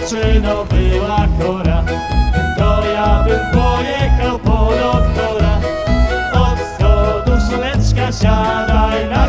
dziewczyno była chora. To ja bym pojechał po doktora. Od stodu słoneczka siadaj na